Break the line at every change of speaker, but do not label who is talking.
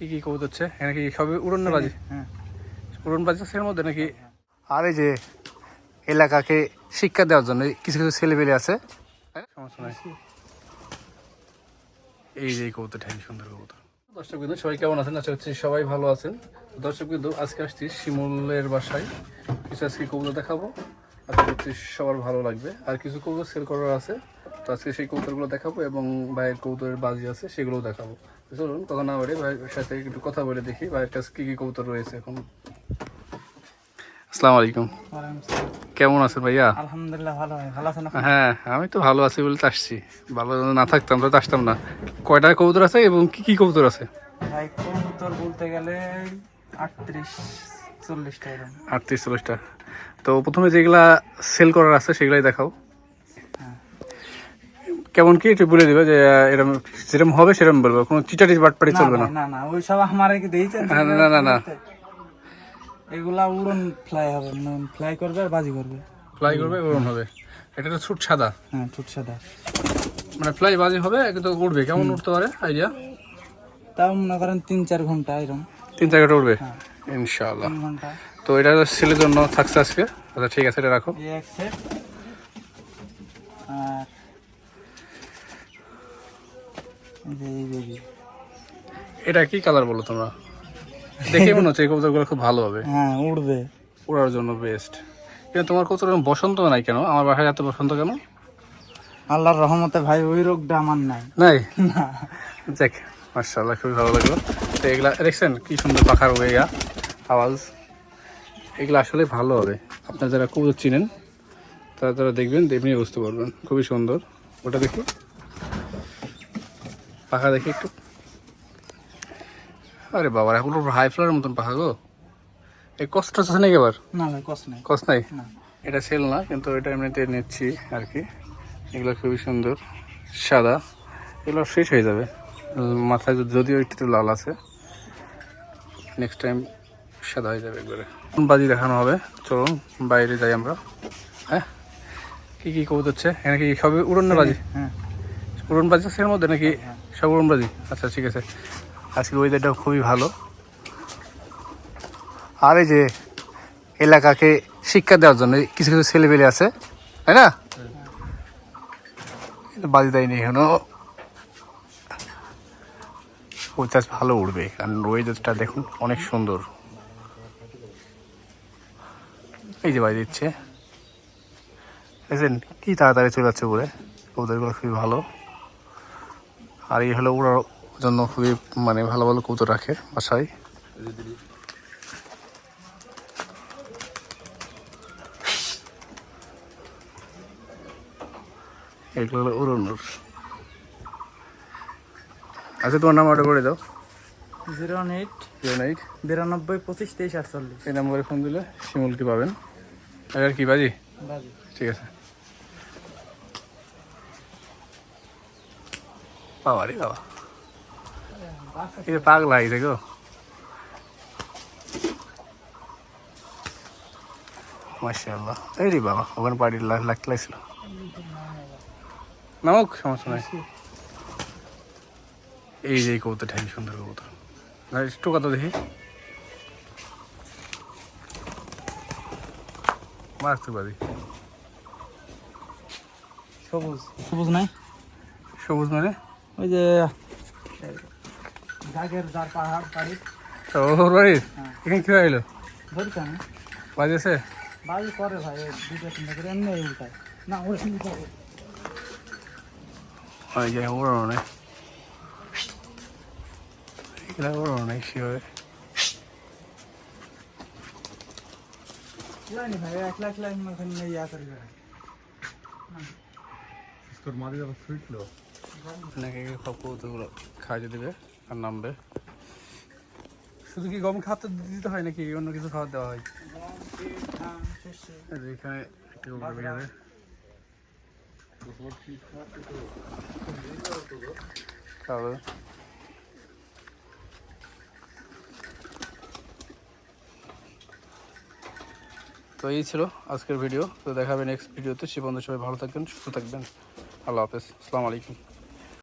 কি কি কবুতর হচ্ছে? এখানে কি সবই উড়ন বাজি
হ্যাঁ।
উড়ন বাজি আছে মধ্যে নাকি? আর এই যে এলাকাকে শিক্ষা দেওয়ার জন্য কিছু কিছু ছেলেপেলে আছে। সমস্যা নাই। এই যে কবুতরটা সুন্দর কবুতর। দর্শক বিন্দু সবাই কেমন আছেন? আশা করছি সবাই ভালো আছেন। দর্শক বিন্দু আজকে আসছি শিমুলের বাসায়। কিছু আজকে কবুতর দেখাবো। আশা করছি সবার ভালো লাগবে। আর কিছু কবুতর সেল করার আছে। তো আজকে সেই কবুতরগুলো দেখাবো এবং ভাইয়ের কবুতরের বাজি আছে সেগুলোও দেখাবো। চলুন কথা না ভাইয়ের সাথে একটু কথা বলে দেখি ভাইয়ের কাছে কী কী কবুতর রয়েছে এখন। আসসালামু আলাইকুম। কেমন আছেন ভাইয়া?
আলহামদুলিল্লাহ ভালো হয় ভালো আছেন
হ্যাঁ আমি তো ভালো আছি বলে তো আসছি। ভালো না থাকতাম তো আসতাম না। কয়টা কবুতর আছে এবং কি কি কবুতর আছে?
ভাই কবুতর বলতে গেলে আটত্রিশ চল্লিশটা
আটত্রিশ চল্লিশটা। তো প্রথমে যেগুলা সেল করার আছে সেগুলাই দেখাও। কেমন কি একটু বলে দিবে যে এরকম যেরকম হবে সেরকম বলব। কোনো চিটাটি বাটপাটি চলবে না।
না না ওই সব আমারে কি দিয়েছেন
হ্যাঁ, না, না, না।
এগুলা উড়ন ফ্লাই হবে ফ্লাই করবে আর বাজি করবে।
ফ্লাই করবে ওরকম হবে। এটা তো ছুট সাদা।
হ্যাঁ ঠুট সাদা।
মানে ফ্লাই বাজি হবে কিন্তু উঠবে কেমন উঠতে পারে? আইডিয়া
তাও মনে করেন তিন চার ঘণ্টা এরকম
তিন জায়গাটা উঠবে
হ্যাঁ।
ইনশাআল্লাহ।
ঘণ্টা।
তো এটা সেলের জন্য থাকছে আজকে। আচ্ছা ঠিক আছে এটা রাখো।
এক সেট আর এই যে এই বেবি
এটা কি কালার বলো তোমরা? দেখে মনে হচ্ছে এই কবুতরগুলো খুব ভালো হবে।
হ্যাঁ উড়বে।
ওড়ার জন্য বেস্ট কিন্তু তোমার কবুতর বসন্ত নাই কেন? আমার বাসায় এত বসন্ত কেন?
আল্লাহর রহমতে ভাই ওই রোগটা আমার নাই।
নাই? দেখ মার্শাল্লাহ খুবই ভালো লাগল। তো এগুলা দেখছেন কি সুন্দর পাখার হয়ে গা আওয়াজ। এগুলো আসলে ভালো হবে। আপনারা যারা কবুতর চিনেন তারা তারা দেখবেন এমনি বুঝতে পারবেন। খুবই সুন্দর। ওটা দেখি। পাখা দেখি একটু। আরে বাবা এখন হাই ফ্লার মতন পাখা গো। এই কষ্ট আছে নাকি আবার?
না কষ্ট নেই।
কষ্ট নাই? এটা সেল না কিন্তু এটা এমনিতে নিচ্ছি আর কি। এগুলো খুবই সুন্দর সাদা। এগুলো ফ্রেশ হয়ে যাবে। মাথায় যদিও একটু লাল আছে। নেক্সট টাইম সাদা হয়ে যাবে একবারে। বাজি দেখানো হবে? চলুন বাইরে যাই আমরা। হ্যাঁ? কী কী কবুতর হচ্ছে? এখানে কি সবই উড়ন বাজি?
হ্যাঁ।
উড়ন বাজি আছে এর মধ্যে নাকি সব উড়ন বাজি আচ্ছা ঠিক আছে। আজকে ওয়েদারটাও খুবই ভালো। আর এই যে এলাকাকে শিক্ষা দেওয়ার জন্য কিছু কিছু ছেলেপেলে আছে, তাই না? বাজি দেয়নি এখনও। ও চাষ ভালো উঠবে কারণ ওয়েদারটা দেখুন অনেক সুন্দর। এই যে বাজি দিচ্ছে। দেখছেন কি তাড়াতাড়ি চলে যাচ্ছে উপরে? কবুতরগুলো খুবই ভালো। আর এই হলো ওড়ার জন্য খুবই মানে ভালো ভালো কবুতর রাখে বাসায়। এগুলো হলো উড়নুর আচ্ছা তোমার নাম অর্ডার করে দাও।
Zero eight
zero eight.
বিরানব্বই পঁচিশ তেইশ আটচল্লিশ।
এই নম্বরে ফোন দিলে শিমুলকি পাবেন। আর কি বাজি?
বাজি।
ঠিক আছে। বাবা রে বাবা। যে পাগলা হয়েছে গো মাশাআল্লাহ। এই রে বাবা ওখানে বাড়ির লাগতে লাগছিল। নামক সমস্যা নাই এই যে এই কবুতরটা কি সুন্দর কবুতর। একটু কথা দেখি। মারতে পারি।
সবুজ। সবুজ নাই?
সবুজ মানে?
ওই যে জাগের যার পাহাড় বাড়ি
ওর বাড়ির
হ্যাঁ।
এখানে কি হইল
ধরছে আমি
বাজেছে
বাজি করে ভাই ওই দুটো তিনটা করে এমনি উল্টায় না ওই উল্টায়
ওই যে ওড়ানো নেই এগুলা ওড়ানো নেই সেভাবে
জানি ভাই একলা একলা ওখানে ইয়া করবে
নাকি সব কৌতুকগুলো খাইয়ে দেবে আর নামবে। শুধু কি গম খাওয়াতে দিতে হয় নাকি অন্য কিছু খাবার দেওয়া হয়? এখানে তো এই ছিল আজকের ভিডিও। তো দেখাবে নেক্সট ভিডিওতে। সে বন্ধু সবাই ভালো থাকবেন, সুস্থ থাকবেন। আল্লাহ হাফেজ। আসসালামু আলাইকুম।